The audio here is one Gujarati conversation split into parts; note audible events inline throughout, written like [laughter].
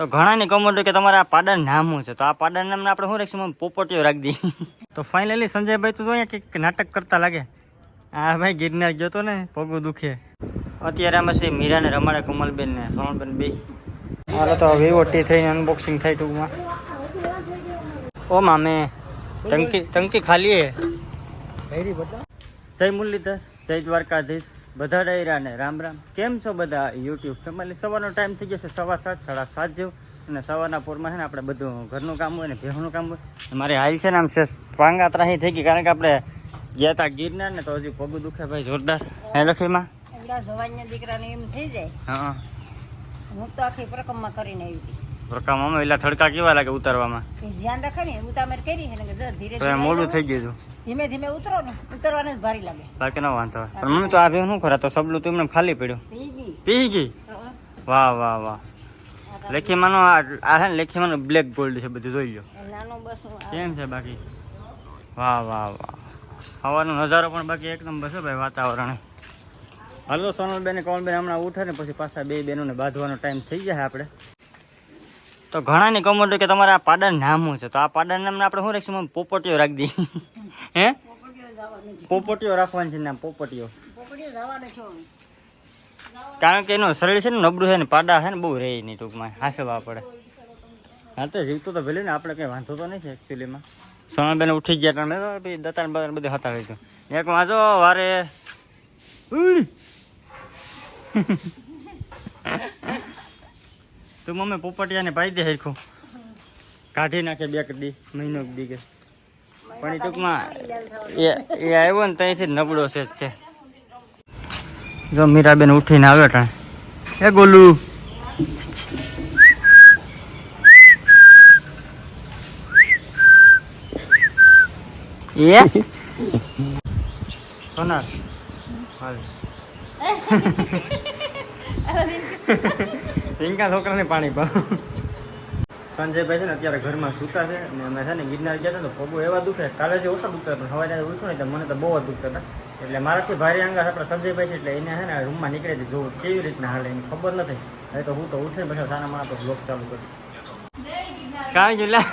તો ઘણાની કમેન્ટ કે તમારે આ પાડા નામ છે. તો આ પાડા નામને આપણે શું રાખીશું? પોપટીઓ રાખી દઈએ. [laughs] તો ફાઇનલી સંજયભાઈ, તું જોઈએ કંઈક નાટક કરતા લાગે. હા ભાઈ ગિરનાર ગયો તો ને, પગું દુખે. અત્યારે અમે છે મીરાને રમાડે, કમલબેન ને સોનલબેન બે. મારે તો વિવો ટી થઈને અનબોક્સિંગ થાય ટૂંકમાં. ઓ મામે, ટંકી ટંકી ખાલી હે. જય મુરલીધર, જય દ્વારકાધીશ. બધા ડાયરાને રામ રામ. કેમ છો બધા યુટ્યુબ ફેમિલી સવારનો ટાઈમ થઈ ગયો છે સવા સાત સાડા સાત જેવું. અને સવારના પૂરમાં છે ને આપણે બધું ઘરનું કામ હોય ને ભેહનું કામ હોય. મારી હાલ છે ને આમ છે પાંગા ત્રાહી થઈ ગઈ કારણ કે આપણે ગયા હતા ગિરનાર ને તો હજી પગ દુખે ભાઈ જોરદાર. હે લખીમાં દીકરાને એમ થઈ જાય. હા. હું તો આખી પ્રકમમાં કરીને આવી હતી રકામાં એટલે થડકા કેવા લાગે ઉતારવામાં? ધ્યાન રાખે ને ઉતામર કરી છે ને ધીરે ધીરે મોડું થઈ ગયું ધીમે ધીમે ઉતરો ને ઉતરવાને જ ભારી લાગે. બાકી ન વાંધો પણ મમ્મી તો આ ભેહ શું ખરા તો સબલું તો એમને ખાલી પડ્યું. પી ગઈ. પી ગઈ? વાહ વાહ વાહ. લેખીમાંનો આ આ છે ને લેખીમાંનો બ્લેક ગોલ્ડ છે બધું જોઈ લો બસ કેમ છે બાકી? વાહ વાહ વાહ. હવાનો નજારો પણ બાકી એક નંબર છે ભાઈ વાતાવરણ. હલો સોનલબેન ને કમલબેન હમણાં ઉઠે ને પછી પાછા બે બેનોને બાંધવાનો ટાઈમ થઈ જાય આપણે. તો ઘણાની કમેન્ટ કે તમારે આ પાડા નામું છે. તો આ પાડા નામને આપણે શું રાખીશું? પોપટીઓ રાખી દઈએ. [laughs] હે? પોપટીઓ રાખવાની છે નામ પોપટીઓ. કારણ કે એનું શરીર છે ને નબળું છે ને પાડા છે ને બહુ રહે નહીં ટૂંકમાં. હાસવા પડે. હા તો જીવતો તો ભલે ને આપણે કંઈ વાંધો તો નથી એકચ્યુઅલીમાં સોનાબેન ઉઠી ગયા તમે પછી દતાણ બધું હતા હોય એક વાંચો વારે. [laughs] તું મમ્મી પોપટિયાને પાઈ દે હરખું. કાઢી નાખે બે દી, મહિનો દી કે. પણ એ ટૂંકમાં એ એ આવ્યો ને ત્યાંથી નબળો છે જ છે. જો મીરાબેન ઉઠીને આવ્યો ટાણ. એ ગોલું. એ? સોનાર. હાલ. [laughs] પિંકા છોકરાને પાણી પાવ. સંજયભાઈ છે ને અત્યારે ઘરમાં સૂતા છે અને અમે છે ને ગિરનાર ગયા હતા તો પગો એવા દુખે. કાલે છે ઓછા દુખતા પણ હવે જ્યારે ઉઠો ને તો મને તો બહુ જ દુખતા હતા. એટલે મારાથી ભારે અંગા આપણે સંજયભાઈ છે એટલે એને છે ને રૂમમાં નીકળે છે. જોવું કેવી રીતના હાલે એને ખબર નથી. હવે તો હું તો ઉઠે પછી સાના મારા તો બ્લોક ચાલુ કરું કાંઈ જોલા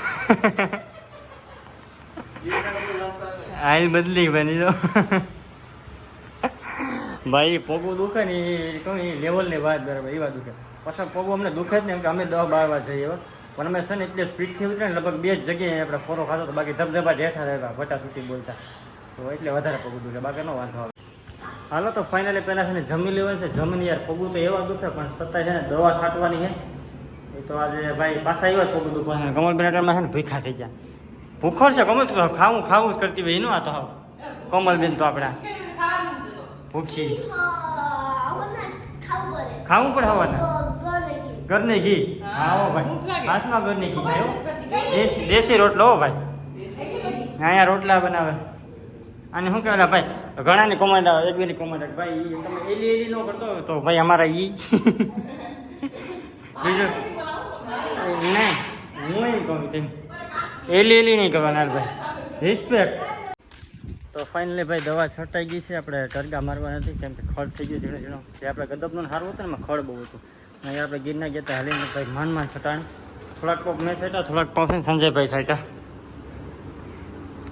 આઈ બદલી બની તો ભાઈ પગું દુખે ને એ કહું એ લેવલની વાત બરાબર એવા દુખે. પાછા પગું અમને દુખે જ નહીં કે અમે દવા બાળવા જઈએ એવા પણ અમે છે ને એટલે સ્પીડથી ઉતરે ને લગભગ બે જ જગ્યાએ આપણે ફોરો ખાતો તો બાકી ધબધબા જેઠા રહેતા ફોટા છૂટી બોલતા. તો એટલે વધારે પગું દુખે બાકી નો વાંધો આવે. હાલો તો ફાઇનલી પહેલાં છે ને જમી લેવાનું છે. જમીન યાર પગું તો એવા દુખે પણ છતાંય છે ને દવા છાંટવાની છે. એ તો આજે ભાઈ પાછા આવ્યા પગું દુખવા. છે કમલ બેનાટરમાં છે ને ભીખા થઈ ગયા. ભૂખર છે કમલ તું ખાવું ખાવું જ કરતી હોય એનું આ તો હાવ. કમલબેન તો આપણા. ભૂખી. ખાવું પણ હવાના. ઘરની ઘી. હા. હો ભાઈ. હાથમાં ઘરની ઘી ભાઈ દેશી દેશી રોટલો હો ભાઈ. અહીંયા રોટલા બનાવે. અને શું કહેવાય ભાઈ ઘણાની કોમેન્ટ આવે એક બેની કોમેન્ટ આવે ભાઈ તમે એલી એલી નો કરતો તો ભાઈ અમારા ઈ. [laughs] બીજું? નહીં હું એમ કહું તેમ. એલી એલી નહીં કરવાના ભાઈ. રિસ્પેક્ટ તો ફાઇનલી ભાઈ દવા છટાઈ ગઈ છે આપણે ટરગા મારવા નથી કેમ કે ખડ થઈ ગયું ઝીણો ઝીણો જે આપણે ગદબનું સારું હતું ને એમાં ખડ બહુ હતું. અહીંયા આપણે ગીરના ગયા હતા, હાલીને ભાઈ માન માન છટાણ થોડાક પગ મેં છટા થોડાક પગ છે ને સંજયભાઈ છટા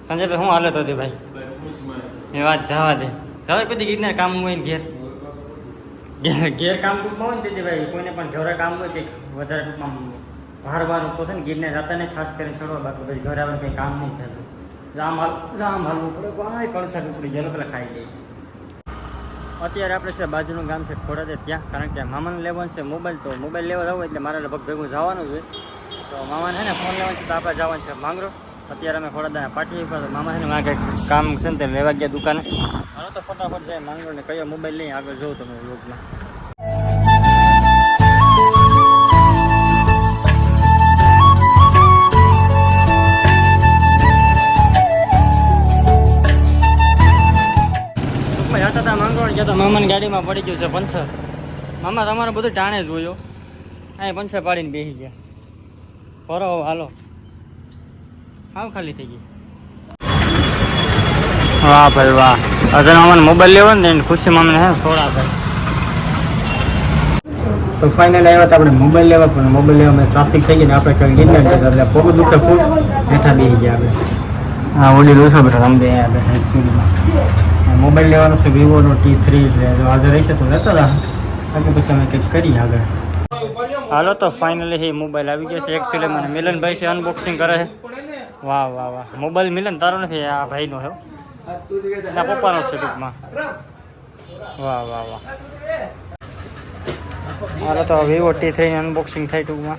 સંજયભાઈ, શું હાલત હતી ભાઈ? એ વાત જવા દે. જવા કદી ગીરનાર કામ હોય ને ઘેર? ઘેર ઘેર કામ ટૂંકમાં હોય ને તેથી ભાઈ, કોઈને પણ ઘરે કામ હોય કે વધારે ટૂંકમાં ભાર ભાર ઉપર છે ને ગીરને જતા ને ખાસ કરીને છોડવા બાકી પછી ઘરે આવે કંઈ કામ નહીં થતું જામ હાલ જામ હાલવું પડે ભાઈ કણસા ઉપડી ગયેલો પેલા ખાઈ ગઈ અત્યારે આપણે છે બાજુનું ગામ છે ખોડાદે ત્યાં, કારણ કે મામાને લેવાનું છે મોબાઈલ, તો મોબાઈલ લેવા જવું એટલે મારે લગભગ ભેગું જવાનું જ હોય તો મામાને છે ને ફોન લેવાનું છે, તો આપણે જવાનું છે માંગરો અત્યારે અમે ખોડાદાના પાટી ઉપર મામા છે ને વાંકે કામ છે ને તે લેવા ગયા દુકાને. હાલો તો ફટાફટ જાય માંગરો ને કયો મોબાઈલ લઈ આગળ જોઉં તમે લોકમાં હતા તો મામાની ગાડીમાં પડી ગયું છે પંચર. મામા તમારે બધું ટાણે જ જોયો. અહીં પંચર પાડીને બેસી ગયા. ફરો હાલો. હાવ ખાલી થઈ ગઈ. વાહ ભાઈ વાહ. અજય મામાને મોબાઈલ લેવો ને ખુશી મામાને હે સોડા ભાઈ તો ફાઇનલ આવ્યા આપણે મોબાઈલ લેવા, પણ મોબાઈલ લેવામાં ટ્રાફિક થઈ ગઈ ને આપણે કઈ ગિરનાર જતા એટલે પગ દુખે ફૂટ, બેઠા બેસી ગયા આપણે. હા ઓડી દોસો બેઠા રમદે આપણે સાઈડ સુધીમાં મોબાઈલ લેવાનો છે વિવોનો ટી થ્રી એટલે જો હાજર રહેશે તો લેતા બાકી પછી અમે કંઈક કરીએ આગળ. હાલો તો ફાઇનલી એ મોબાઈલ આવી ગયો છે. એકચ્યુઅલી મને મિલનભાઈ છે અનબોક્સિંગ કરે છે. વાહ વાહ વાહ. મોબાઈલ મિલન તારો નથી, આ ભાઈનો છે ના પપ્પાનો છે ટૂંકમાં. વાહ વાહ વાહ. હાલો તો વિવો ટી થ્રીની અનબોક્સિંગ થાય ટૂંકમાં.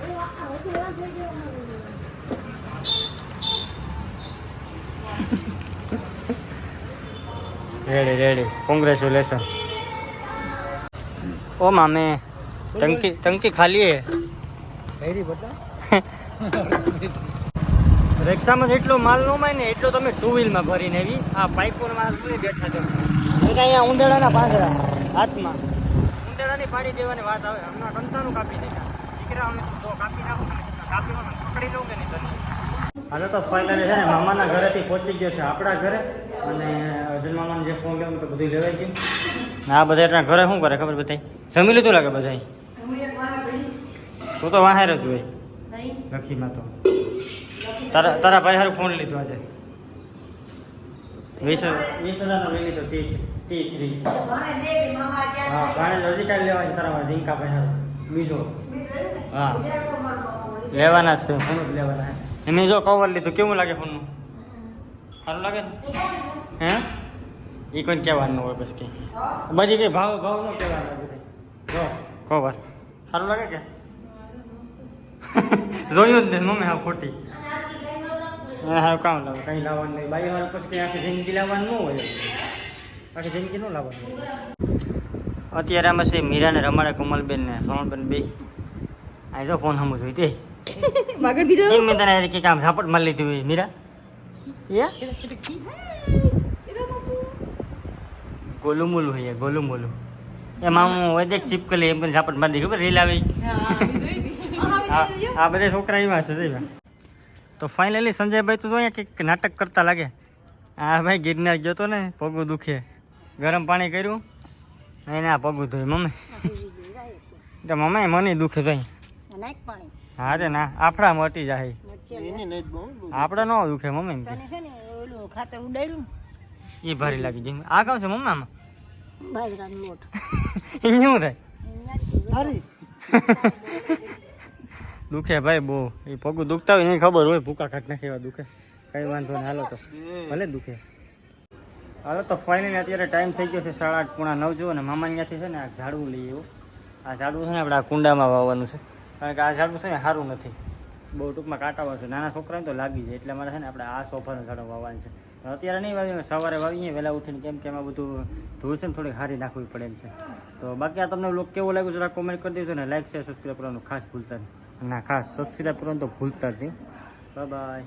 રેડી રેડી કોંગ્રેચ્યુલેશન ઓ મામે ટંકી ટંકી ખાલી હે. રિક્ષામાં [laughs] જેટલો માલ નો માય ને એટલો તમે ટુ વ્હીલમાં ભરીને એવી આ પાઇપો માલ બેઠા છો. બધા અહીંયા ઉંદેડાના પાંદડા હાથમાં. ઉંદેડાની પાડી દેવાની વાત આવે. હમણાં કંતાનું કાપી દે દીકરા અમે તો કાપી નાખો કાપી પકડી લઉં કે નહીં તને? હાલો તો ફાઇનલી છે ને મામાના ઘરેથી પહોંચી ગયો છે. આપણા ઘરે અને અર્જુન મામાને જે ફોન કર્યો તો બધું લેવાઈ ગયું ને આ બધા એટલા ઘરે શું કરે ખબર બધાય? જમી લીધું લાગે બધાય? તું તો વાહેર જ હોય લખીમાં તો. તારા તારા ભાઈ હારું ફોન લીધો આજે. વીસ વીસ હજારનો લઈ લીધો ટી ટી થ્રી હા ભાણે હજી કાંઈ લેવા છે તારા ઝીંકા ભાઈ હારું. બીજો. હા. લેવાના છે ફોન જ લેવાના એમ જો કવર લીધું કેવું લાગે ફોનનું? સારું લાગે ને? હે? એ કોઈને કહેવાનું હોય બસ કે બધી કઈ ભાવ ભાવ નો કહેવાનું જો કવર સારું લાગે કે? [laughs] જોયું જ ને મમ્મી હા ખોટી. હા હા કામ લાવો કંઈ લાવવાનું નહીં. બાઈ વાર પછી આખી જિંદગી લાવવાનું ન હોય. આખી જિંદગી ન લાવવાનું અત્યારે આમાં છે મીરાને રમાડે કોમલબેન ને સોનલબેન બે. આ જો ફોન સમજ હોય તે. [laughs] મગર બીજો મેં તને કે કામ ઝાપટ મારી લીધી હોય મીરા. યા ગોલું મોલું એ મામું મોલું એમાં હું વૈદ્યક ચીપકલી એમ કરીને ઝાપટ મારી ખબર રીલ આવી આ આ બધા છોકરા એમાં છે તો ફાઇનલી સંજયભાઈ તું અહીંયા કંઈક નાટક કરતા લાગે આ ભાઈ ગિરનાર ગયો તો ને પગું દુખે ગરમ પાણી કર્યું એને આ પગું ધોયું મમ્મી તો મમ્મી મને દુખે પાણી હા રે ના આફડા મટી જાય। આપણે ન દુખે મમ્મી એ ભારી લાગી જાય આ કામ છે મમ્મી [laughs] એમ શું થાય? [laughs] દુખે ભાઈ બહુ. એ પગું દુખતા હોય નહીં ખબર હોય. ભૂકા ખાટ નાખે એવા દુખે. કઈ વાંધો નહીં. હાલો તો. ભલે દુખે. હાલો તો ફાઇનલી અત્યારે ટાઈમ થઈ ગયો છે સાડા આઠ પૂણા નવ જુઓ ને મામા ત્યાંથી છે ને આ ઝાડવું લઈએ એવું આ ઝાડવું છે ને આપણે આ કુંડામાં વાવવાનું છે. કારણ કે આ ઝાડવું છે ને સારું નથી. બહુ ટૂંકમાં કાંટા છે. નાના છોકરાને તો લાગી જાય. એટલે મારે છે ને આપણે આ સોફાનું ઝાડો વાવવાનું છે. અત્યારે નહીં વાવીએ સવારે વાવીએ, વહેલા ઉઠીને કેમ કે એમાં બધું છે ને થોડીક હારી નાખવી પડે એમ છે. તો બાકી આ તમને લોક કેવું લાગ્યું જરા કોમેન્ટ કરી દેજો ને લાઈક શેર સબસ્ક્રાઈબ કરવાનું ખાસ ભૂલતા નહીં. ના, ખાસ સબસ્ક્રાઈબ કરવાનું તો ભૂલતા જ નહીં. બાય